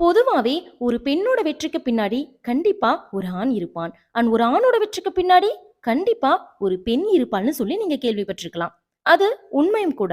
பொதுவாகவே ஒரு பெண்ணோட வெற்றிக்கு பின்னாடி கண்டிப்பா ஒரு ஆண் இருப்பான். அண்ட் ஒரு ஆணோட வெற்றிக்கு பின்னாடி கண்டிப்பா ஒரு பெண் இருப்பாள்னு சொல்லி நீங்க கேள்விப்பட்டிருக்கலாம். அது உண்மையும் கூட.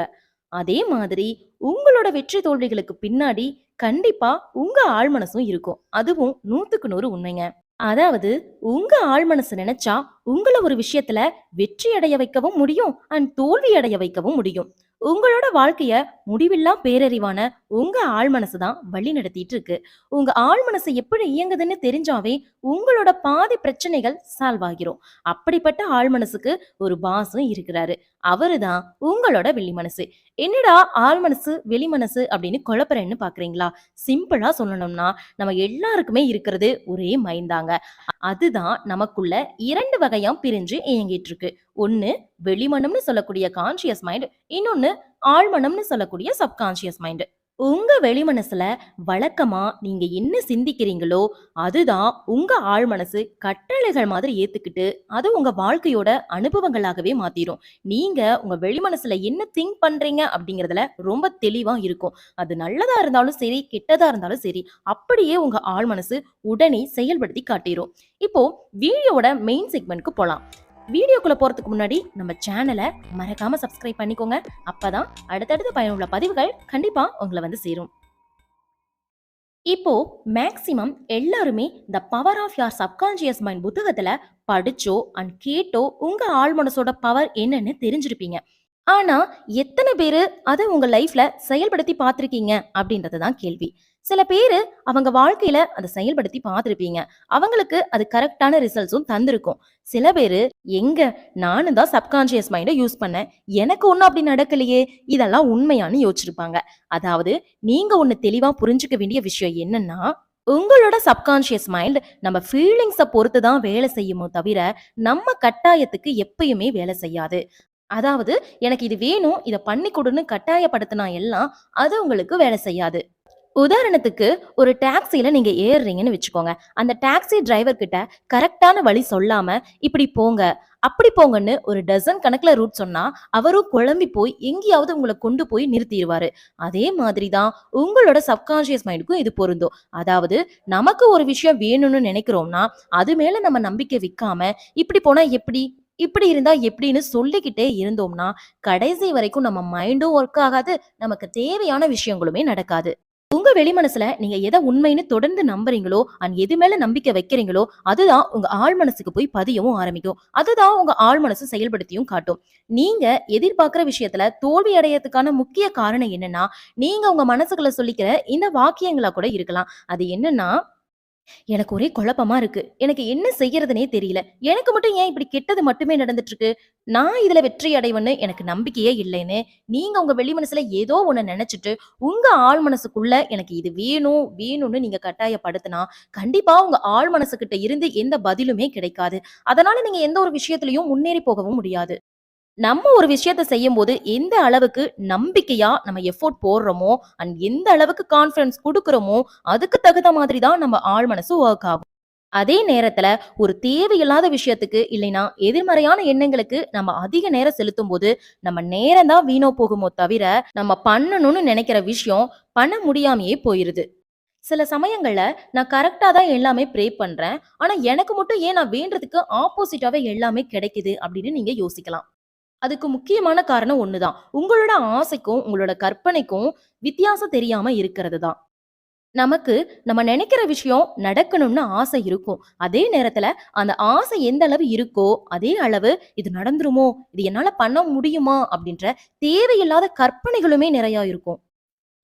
அதே மாதிரி உங்களோட வெற்றி தோல்விகளுக்கு பின்னாடி கண்டிப்பா உங்க ஆள் மனசும் இருக்கும். அதுவும் 100க்கு 100 உண்மைங்க. அதாவது உங்க ஆள் மனசு நினைச்சா உங்களை ஒரு விஷயத்துல வெற்றி அடைய வைக்கவும் முடியும். அண்ட் தோல்வி அடைய வைக்கவும் முடியும். உங்களோட வாழ்க்கைய முடிவில்லா பேரறிவான உங்க ஆள் மனசு தான் வழி நடத்திட்டு இருக்கு. உங்க ஆள் மனசு எப்படி இயங்குதுன்னு தெரிஞ்சாவே உங்களோட பாதி பிரச்சனைகள் சால்வ் ஆகிரும். அப்படிப்பட்ட ஆள் மனசுக்கு ஒரு பாசும் இருக்கிறாரு. அவரு தான் உங்களோட வெளி மனசு. என்னடா ஆள் மனசு, வெளி மனசு அப்படின்னு குழப்புறேன்னு பார்க்குறீங்களா? சிம்பிளா சொல்லணும்னா நம்ம எல்லாருக்குமே இருக்கிறது ஒரே மைண்ட் தாங்க. அதுதான் நமக்குள்ள இரண்டு வகையா பிரிஞ்சு இயங்கிட்டு இருக்கு. ஒன்று வெளிமனம்னு சொல்லக்கூடிய கான்ஷியஸ் மைண்ட். இன்னொன்னு ஆழ்மனம்னு சொல்லக்கூடிய சப்கான்ஷியஸ் மைண்ட். உங்க வெளிமனசுல வழக்கமா நீங்க என்ன சிந்திக்கிறீங்களோ, அதுதான் உங்க ஆழ்மனசு கட்டளைகள் மாதிரி ஏத்துக்கிட்டு, அது உங்க வாழ்க்கையோட அனுபவங்களாகவே மாத்திரும். நீங்க உங்க வெளிமனசுல என்ன திங்க் பண்றீங்க அப்படிங்கிறதுல ரொம்ப தெளிவா இருக்கும். அது நல்லதா இருந்தாலும் சரி, கெட்டதா இருந்தாலும் சரி, அப்படியே உங்க ஆழ்மனசு உடனே செயல்படுத்தி காட்டிரும். இப்போ வீடியோவோட மெயின் செக்மெண்ட்க்கு போலாம். வீடியோக்குள்ள போறதுக்கு முன்னாடி நம்ம சேனலை மறக்காம சப்ஸ்கிரைப் பண்ணிக்கோங்க. அப்பதான் அடுத்தடுத்த பயனுள்ள பதிவுகள் கண்டிப்பா உங்களை வந்து சேரும். இப்போ மேக்சிமம் எல்லாருமே the power of your subconscious mind புத்தகத்துல படிச்சோ அண்ட் கேட்டோ உங்க ஆழ் மனசோட பவர் என்னன்னு தெரிஞ்சிருப்பீங்க. ஆனா எத்தனை பேரு அதை உங்க லைஃப்ல செயல்படுத்தி பார்த்துருக்கீங்க அப்படின்றது தான் கேள்வி. சில பேர் அவங்க வாழ்க்கையில அதை செயல்படுத்தி பார்த்துருப்பீங்க அவங்களுக்கு அது கரெக்டான ரிசல்ட்ஸும் தந்திருக்கும். சில பேர் எங்க நானும் தான் சப்கான்ஷியஸ் மைண்டை யூஸ் பண்ணேன். எனக்கு ஒன்றும் அப்படி நடக்கலையே! இதெல்லாம் உண்மையானு யோசிச்சிருப்பாங்க. அதாவது நீங்க ஒன்று தெளிவா புரிஞ்சுக்க வேண்டிய விஷயம் என்னன்னா, உங்களோட சப்கான்ஷியஸ் மைண்ட் நம்ம ஃபீலிங்ஸை பொறுத்து தான் வேலை செய்யுமோ தவிர, நம்ம கட்டாயத்துக்கு எப்பயுமே வேலை செய்யாது. அதாவது எனக்கு இது வேணும், இதை பண்ணி கொடுன்னு கட்டாயப்படுத்தினா எல்லாம் அது உங்களுக்கு வேலை செய்யாது. உதாரணத்துக்கு ஒரு டாக்ஸியில நீங்க ஏறுறீங்கன்னு வச்சுக்கோங்க. அந்த டாக்ஸி டிரைவர் கிட்ட கரெக்டான வழி சொல்லாம, இப்படி போங்க, அப்படி போங்கன்னு ஒரு டசன் கணக்குல ரூட் சொன்னா, அவரும் குழம்பி போய் எங்கேயாவது உங்களை கொண்டு போய் நிறுத்திடுவாரு அதே மாதிரி தான் உங்களோட சப்கான்ஷியஸ் மைண்டுக்கும் இது பொருந்தும். அதாவது நமக்கு ஒரு விஷயம் வேணும்னு நினைக்கிறோம்னா, அது மேல நம்ம நம்பிக்கை விற்காம இப்படி போனா எப்படி? இப்படி இருந்தா எப்படின்னு சொல்லிக்கிட்டே இருந்தோம்னா, கடைசி வரைக்கும் நம்ம மைண்டும் ஒர்க் ஆகாது. நமக்கு தேவையான விஷயங்களுமே நடக்காது. உங்க வெளிமனசுல நீங்க எதை உண்மைன்னு தொடர்ந்து நம்புறீங்களோ, அண்ட் எது மேல நம்பிக்கை வைக்கிறீங்களோ, அதுதான் உங்க ஆழ் மனசுக்கு போய் பதியவும் ஆரம்பிக்கும். அதுதான் உங்க ஆழ் மனசு செயல்படுத்தியும் காட்டும். நீங்க எதிர்பார்க்கிற விஷயத்துல தோல்வி அடையறதுக்கான முக்கிய காரணம் என்னன்னா, நீங்க உங்க மனசுக்குள்ள சொல்லிக்கிற இந்த வாக்கியங்களா கூட இருக்கலாம். அது என்னன்னா, எனக்கு ஒரே குழப்பமா இருக்கு. எனக்கு என்ன செய்யறதுனே தெரியல. எனக்கு மட்டும் ஏன் இப்படி கெட்டது மட்டுமே நடந்துட்டு இருக்கு? நான் இதுல வெற்றி அடைவேன்னு எனக்கு நம்பிக்கையே இல்லைன்னு, நீங்க உங்க வெளி மனசுல ஏதோ ஒண்ணு நினைச்சிட்டு உங்க ஆழ் மனசுக்குள்ள எனக்கு இது வேணும், வேணும்னு நீங்க கட்டாயப்படுத்துனா, கண்டிப்பா உங்க ஆழ் மனசுகிட்ட இருந்து எந்த பதிலுமே கிடைக்காது. அதனால நீங்க எந்த ஒரு விஷயத்திலையும் முன்னேறி போகவும் முடியாது. நம்ம ஒரு விஷயத்த செய்யும்போது எந்த அளவுக்கு நம்பிக்கையா நம்ம எஃபோர்ட் போடுறோமோ, அண்ட் எந்த அளவுக்கு கான்ஃபிடன்ஸ் கொடுக்குறோமோ அதுக்கு தகுந்த மாதிரி தான் நம்ம ஆழ் மனசு ஒர்க் ஆகும். அதே நேரத்துல ஒரு தேவையில்லாத விஷயத்துக்கு இல்லைனா எதிர்மறையான எண்ணங்களுக்கு நம்ம அதிக நேரம் செலுத்தும்போது, நம்ம நேரம் தான் வீணோ போகுமோ தவிர, நம்ம பண்ணணும்னு நினைக்கிற விஷயம் பண்ண முடியாமையே போயிருது. சில சமயங்கள்ல நான் கரெக்டா தான் எல்லாமே ப்ரே பண்றேன். ஆனா எனக்கு மட்டும் ஏன் நான் வேண்டதுக்கு ஆப்போசிட்டாவே எல்லாமே கிடைக்குது அப்படின்னு நீங்க யோசிக்கலாம். அதுக்கு முக்கியமான காரணம் ஒண்ணுதான் உங்களோட ஆசைக்கும், உங்களோட கற்பனைக்கும் வித்தியாசம் தெரியாம இருக்கிறது தான். நமக்கு நம்ம நினைக்கிற விஷயம் நடக்கணும்னு ஆசை இருக்கும். அதே நேரத்துல அந்த ஆசை எந்த அளவு இருக்கோ, அதே அளவு இது நடந்துருமோ? இது என்னால பண்ண முடியுமா? அப்படின்ற தேவையில்லாத கற்பனைகளுமே நிறையா இருக்கும்.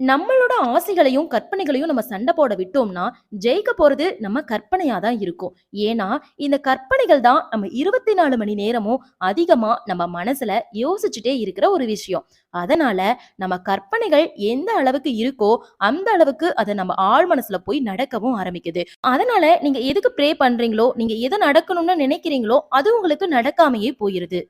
நம்மளோட ஆசைகளையும், கற்பனைகளையும் நம்ம சண்டை போட விட்டோம்னா, ஜெயிக்க போறது நம்ம கற்பனையா தான் இருக்கும். ஏன்னா, இந்த கற்பனைகள் தான் நம்ம 24 மணி நேரமும் அதிகமா நம்ம மனசுல யோசிச்சுட்டே இருக்கிற ஒரு விஷயம். அதனால நம்ம கற்பனைகள் எந்த அளவுக்கு இருக்கோ, அந்த அளவுக்கு அதை நம்ம ஆழ் மனசுல போய் நடக்கவும் ஆரம்பிக்குது. அதனால நீங்க எதுக்கு ப்ரே பண்றீங்களோ, நீங்க எது நடக்கணும்னு நினைக்கிறீங்களோ, அது உங்களுக்கு நடக்காமையே போயிருது.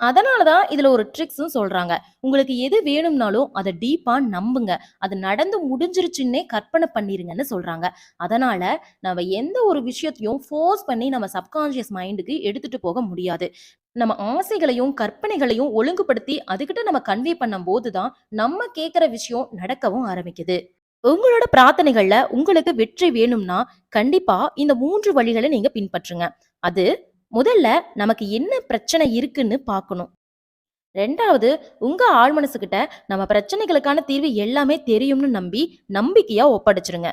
அதனால தான் இதில் ஒரு ட்ரிக்ஸும் சொல்கிறாங்க உங்களுக்கு எது வேணும்னாலும் அதை டீப்பாக நம்புங்க. அது நடந்து முடிஞ்சிருச்சுன்னே கற்பனை பண்ணிருங்கன்னு சொல்கிறாங்க அதனால் நம்ம எந்த ஒரு விஷயத்தையும் ஃபோர்ஸ் பண்ணி நம்ம சப்கான்ஷியஸ் மைண்டுக்கு எடுத்துகிட்டு போக முடியாது. நம்ம ஆசைகளையும், கற்பனைகளையும் ஒழுங்குபடுத்தி அதுக்கிட்ட நம்ம கன்வே பண்ணும்போது தான், நம்ம கேட்குற விஷயம் நடக்கவும் ஆரம்பிக்குது. உங்களோட பிரார்த்தனைகள்ல உங்களுக்கு வெற்றி வேணும்னா கண்டிப்பா இந்த மூன்று வழிகளை நீங்க பின்பற்றுங்க அது முதல்ல நமக்கு என்ன பிரச்சனை இருக்குன்னு பார்க்கணும். ரெண்டாவது உங்க ஆழ் மனசுக்கிட்ட நம்ம பிரச்சனைகளுக்கான தீர்வு எல்லாமே தெரியும்னு நம்பி நம்பிக்கையா ஒப்படைச்சிருங்க.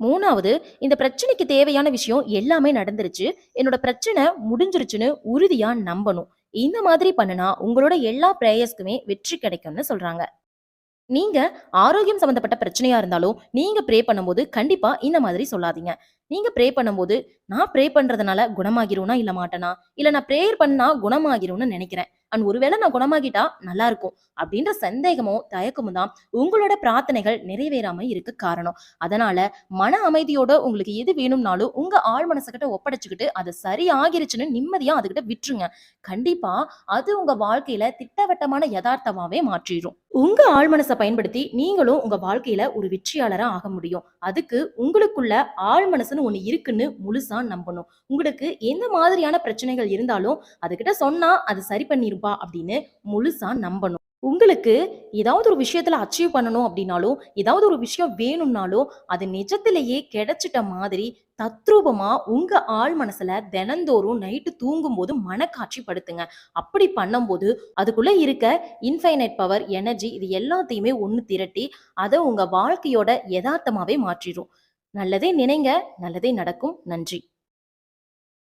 மூணாவது இந்த பிரச்சனைக்கு தேவையான விஷயம் எல்லாமே நடந்துருச்சு. என்னோட பிரச்சனை முடிஞ்சிருச்சுன்னு உறுதியா நம்பணும். இந்த மாதிரி பண்ணுனா உங்களோட எல்லா பிரேயர்ஸ்க்குமே வெற்றி கிடைக்கும்னு சொல்றாங்க. நீங்க ஆரோக்கியம் சம்பந்தப்பட்ட பிரச்சனையா இருந்தாலும் நீங்க ப்ரே பண்ணும்போது கண்டிப்பா இந்த மாதிரி சொல்லாதீங்க. நீங்க ப்ரே பண்ணும்போது நான் ப்ரே பண்றதுனால குணமாகிரும்னா இல்ல மாட்டேனா? இல்ல நான் ப்ரேயர் பண்ணா குணமாகிரும்னு நினைக்கிறேன். அண்ட் ஒருவேளை நான் குணமாகிட்டா நல்லா இருக்கும். அப்படின்ற சந்தேகமோ தயக்கமும் தான் உங்களோட பிரார்த்தனைகள் நிறைவேறாம இருக்க காரணம். அதனால மன அமைதியோட உங்களுக்கு எது வேணும்னாலும் உங்க ஆழ் மனசுகிட்ட ஒப்படைச்சுக்கிட்டு அது சரி ஆகிருச்சுன்னு நிம்மதியா அதுகிட்ட விட்டுருங்க. கண்டிப்பா அது உங்க வாழ்க்கையில திட்டவட்டமான யதார்த்தமாவே மாற்றிடும் உங்க ஆள் மனசை பயன்படுத்தி நீங்களும் உங்க வாழ்க்கையில ஒரு வெற்றியாளரா ஆக முடியும். அதுக்கு உங்களுக்குள்ள ஆழ் மனசுன்னு ஒண்ணு இருக்குன்னு முழுசா நம்பணும். உங்களுக்கு எந்த மாதிரியான பிரச்சனைகள் இருந்தாலும் அதுக்கிட்ட சொன்னா அது சரி பண்ணிருப்பா அப்படின்னு முழுசா நம்பணும். உங்களுக்கு ஏதாவது ஒரு விஷயத்துல அச்சீவ் பண்ணணும் அப்படின்னாலும் ஏதாவது ஒரு விஷயம் வேணும்னாலும் அது நிஜத்திலேயே கிடைச்சிட்ட மாதிரி தத்ரூபமா உங்க ஆள் மனசுல தினந்தோறும் நைட்டு தூங்கும்போது மனக்காட்சி படுத்துங்க அப்படி பண்ணும்போது அதுக்குள்ள இருக்க இன்ஃபைனைட் பவர் எனர்ஜி இது எல்லாத்தையுமே ஒன்று திரட்டி அதை உங்க வாழ்க்கையோட யதார்த்தமாவே மாற்றிடும் நல்லதே நினைங்க நல்லதே நடக்கும். நன்றி.